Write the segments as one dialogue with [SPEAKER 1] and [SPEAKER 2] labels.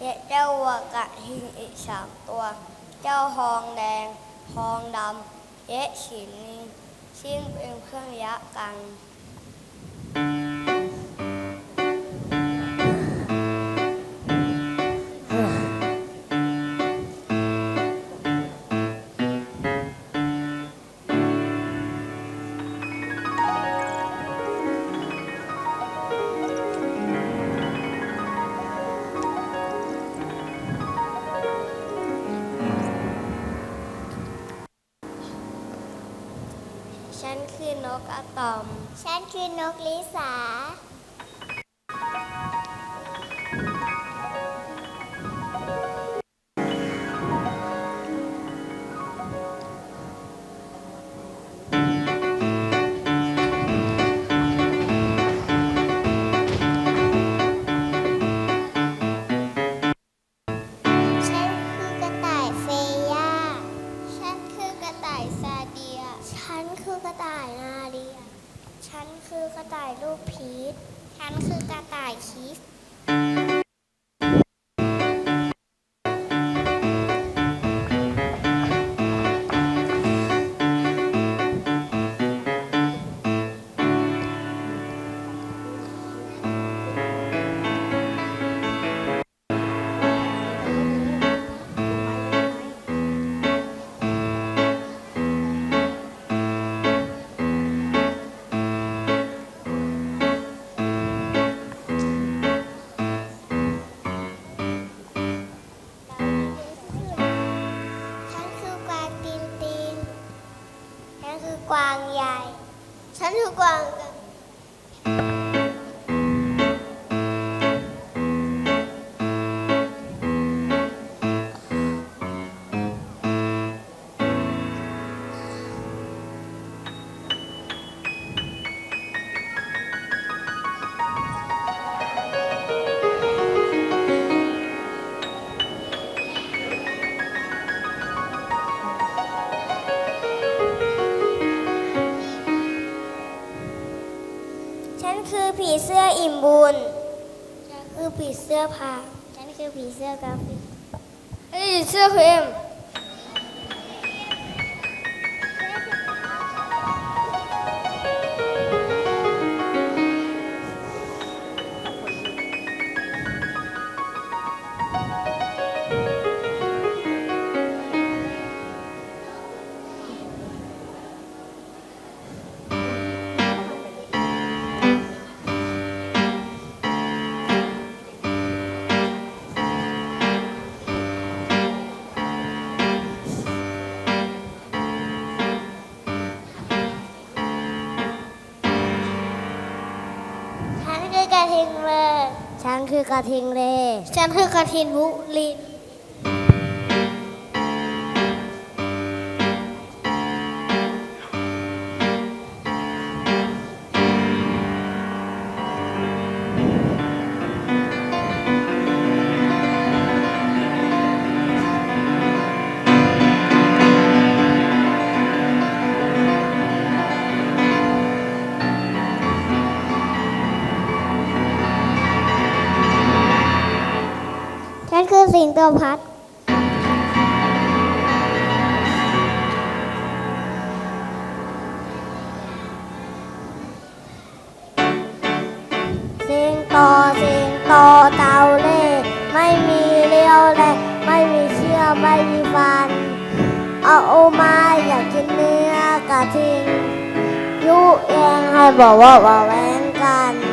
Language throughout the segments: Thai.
[SPEAKER 1] และเจ้าวัวกระทิงอีกสามตัว เจ้าทองแดงทองดำและฉินนิงซึ่งเป็นเครื่องยักษ์กัน คือนกอะตอม
[SPEAKER 2] ฉันคือนกลิสา กวางใหญ่ ฉันคือกวาง ผีเสื้ออิ่มบุญฉันคือผีเสื้อพาฉันคือผีเสื้อกาฟิก
[SPEAKER 1] เฮ้ยเสื้อครีม
[SPEAKER 2] คือกระทิงเลย
[SPEAKER 1] ฉันคือกระทิงเล
[SPEAKER 2] ฉันคือกระทิงบุลิ สิงโตพัด
[SPEAKER 1] สิงโตสิงโตเต่าเล่ห์ไม่มีเลี้ยวแลไม่มีเชือไม่มีฟัน เอาโอมาอยากกินเนื้อกระทิงยุเองให้บอกว่าว่าแหวงกัน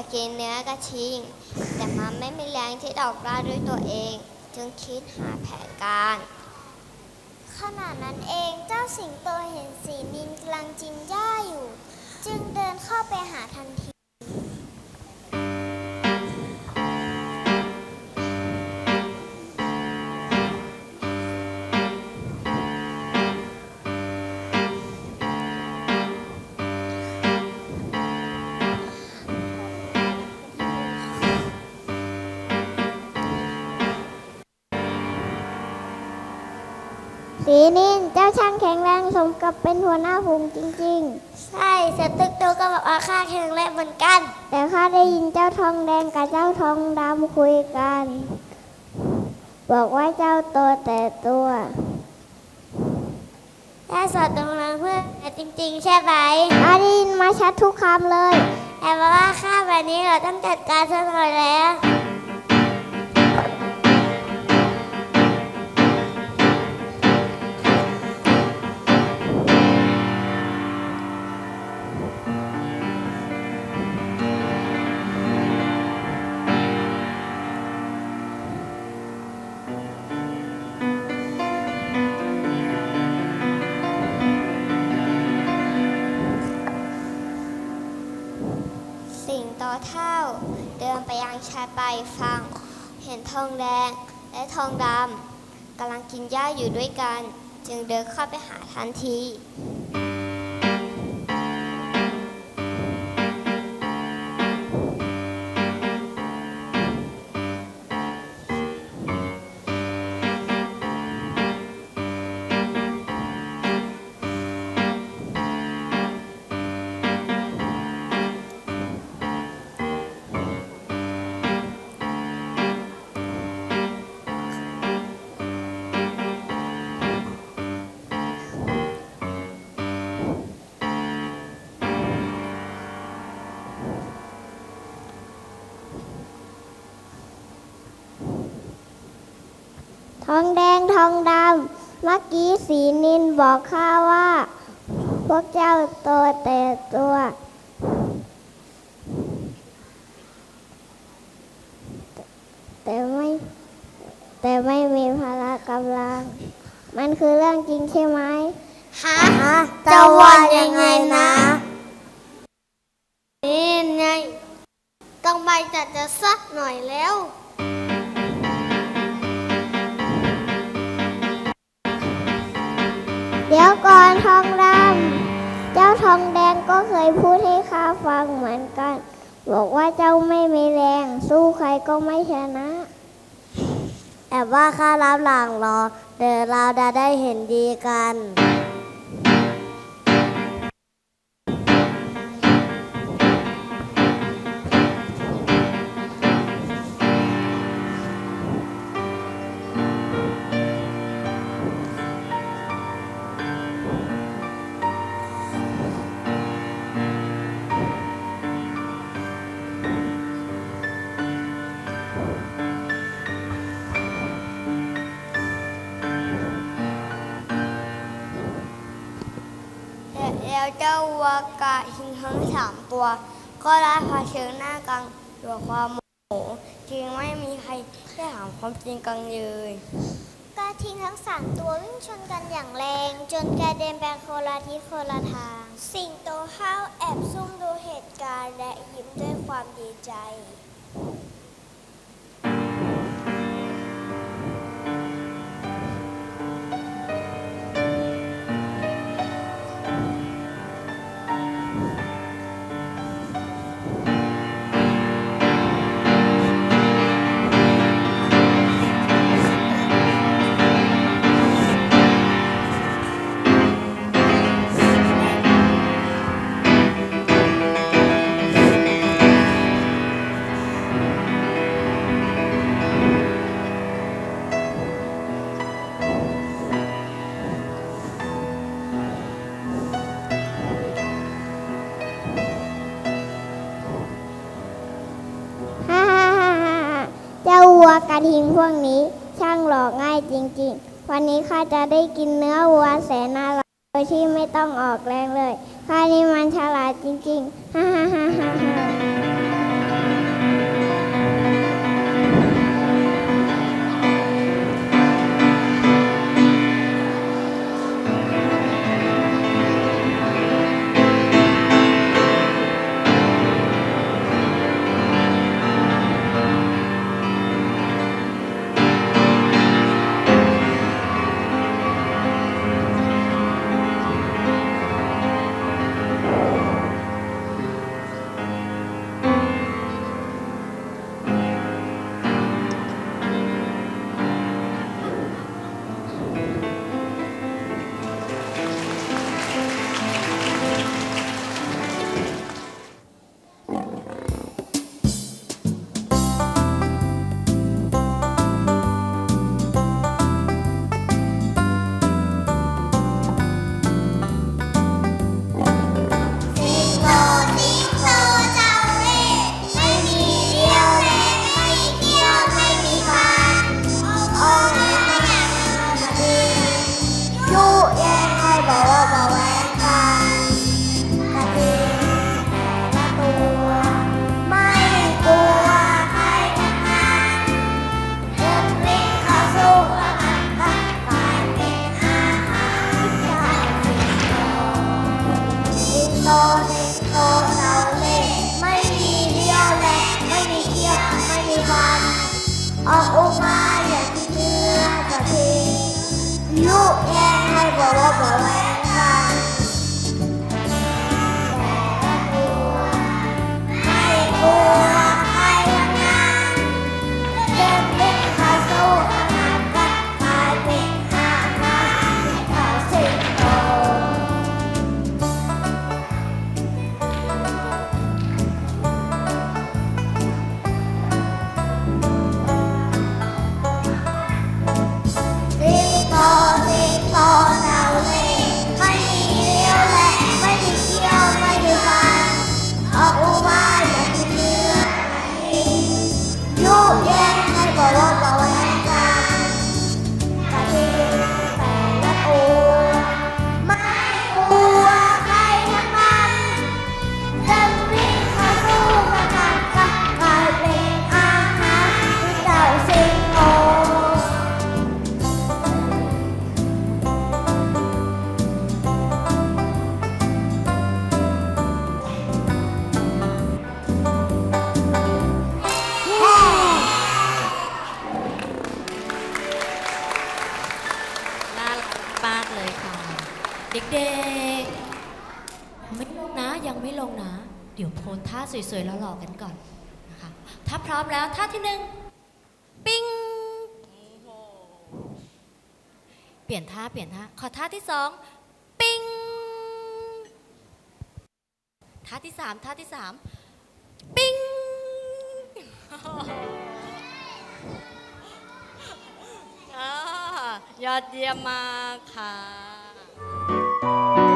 [SPEAKER 3] จะกินเนื้อกระชิง แต่มันไม่มีแรงที่จะออกล่าด้วยตัวเอง จึงคิดหาแผนการ ขณะนั้นเองเจ้าสิงโตเห็นสีนินกำลังจินหญ้าอยู่ จึงเดินเข้าไปหาทันที
[SPEAKER 4] สีนินเจ้าช่างแข็งแรงสมกับเป็นหัวหน้าฝูงจริง
[SPEAKER 3] ใช่เสร็จตึกโตก็บอกว่าข้าแข็งแรงเหมือนกัน
[SPEAKER 4] ๆ แต่ข้าได้ยินเจ้าทองแดงกับเจ้าทองดำคุยกัน บอกว่าเจ้าโตแต่ตัว
[SPEAKER 3] ถ้าสอนตรงนั้นเพื่อนแต่จริง ๆ ใช่ไหม
[SPEAKER 4] ข้าได้ยินมาชัดทุกคำเลย
[SPEAKER 3] แต่ว่าข้าแบบนี้เราต้องจัดการซะหน่อยแล้ว เท่า เดินไปยังชายปลายฝั่งเห็นทองแดงและทองดำกำลังกินหญ้าอยู่ด้วยกัน จึงเดินเข้าไปหาทันที
[SPEAKER 4] ทองแดงทองดำเมื่อกี้สีนินบอกข้าว่า พวกเจ้าโตแต่ตัว แต่ไม่ แต่ไม่มีพละกำลัง มันคือเรื่องจริงใช่ไหม
[SPEAKER 3] ฮะจะว่ายังไงนะนี่ไงต้องไปจัดจะสักหน่อยแล้ว
[SPEAKER 4] เดี๋ยวก่อนทองดำเจ้าทองแดงก็เคยพูดให้ข้าฟังเหมือนกัน บอกว่าเจ้าไม่มีแรง สู้ใครก็ไม่ชนะแอบว่าข้ารับหลังรอ เดี๋ยวเราจะได้เห็นดีกัน
[SPEAKER 3] แล้วเจ้าวัวกะหิงทั้งสามตัว ก็ได้เชิญหน้ากันด้วยความโมโหจึงไม่มีใครได้ถามความจริงกันเลยกระทิงทั้งสามตัววิ่งชนกันอย่างแรง จนกระเด็นไปคนละทิศคนละทาง สิงโตห้าวแอบซุ่มดูเหตุการณ์และยิ้มด้วยความดีใจ
[SPEAKER 4] กระทิงพวกนี้ช่างหลอกง่ายจริง ๆ วันนี้ข้าจะได้กินเนื้อวัวแสนน่ารักโดยที่ไม่ต้องออกแรงเลยข้านี่มันฉลาดจริงๆฮ่าฮ่าฮ่าฮ่า สวย
[SPEAKER 5] ๆหล่อๆกันก่อนนะคะถ้าพร้อมแล้วท่าที่หนึ่งปิ้งเปลี่ยนท่าเปลี่ยนท่าขอท่าที่สองปิ้งท่าที่สามท่าที่สามปิ้งยอดเยี่ยมมากค่ะ